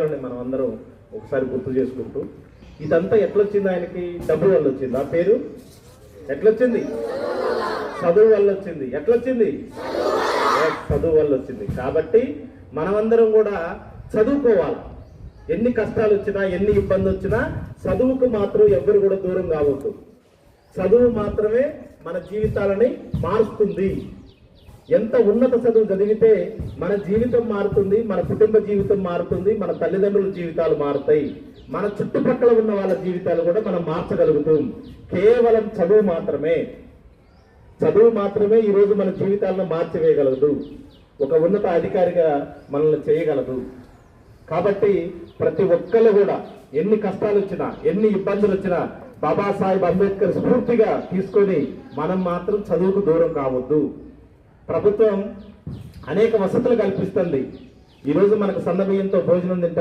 మనం అందరం ఒకసారి గుర్తు చేసుకుంటూ ఇదంతా ఎట్లొచ్చింది ఆయనకి? డబ్బు వల్ల వచ్చింది ఆ పేరు? ఎట్లొచ్చింది? చదువు వల్ల వచ్చింది ఎట్లొచ్చింది చదువు వల్ల వచ్చింది కాబట్టి మనమందరం కూడా చదువుకోవాలి. ఎన్ని కష్టాలు వచ్చినా ఎన్ని ఇబ్బంది వచ్చినా చదువుకు మాత్రం ఎవ్వరు కూడా దూరం కావద్దు. చదువు మాత్రమే మన జీవితాలని మారుస్తుంది. ఎంత ఉన్నత చదువు చదివితే మన జీవితం మారుతుంది మన కుటుంబ జీవితం మారుతుంది మన తల్లిదండ్రుల జీవితాలు మారుతాయి. మన చుట్టుపక్కల ఉన్న వాళ్ళ జీవితాలు కూడా మనం మార్చగలుగుతాం. కేవలం చదువు మాత్రమే. చదువు మాత్రమే ఈరోజు మన జీవితాలను మార్చివేయగలదు. ఒక ఉన్నత అధికారిగా మనల్ని చేయగలదు. కాబట్టి ప్రతి ఒక్కళ్ళు కూడా ఎన్ని కష్టాలు వచ్చినా ఎన్ని ఇబ్బందులు వచ్చినా బాబాసాహెబ్ అంబేద్కర్ స్ఫూర్తిగా తీసుకొని మనం మాత్రం చదువుకు దూరం కావద్దు. ప్రభుత్వం అనేక వసతులు కల్పిస్తుంది. ఈరోజు మనకు సన్నబియ్యంతో భోజనం తింటాం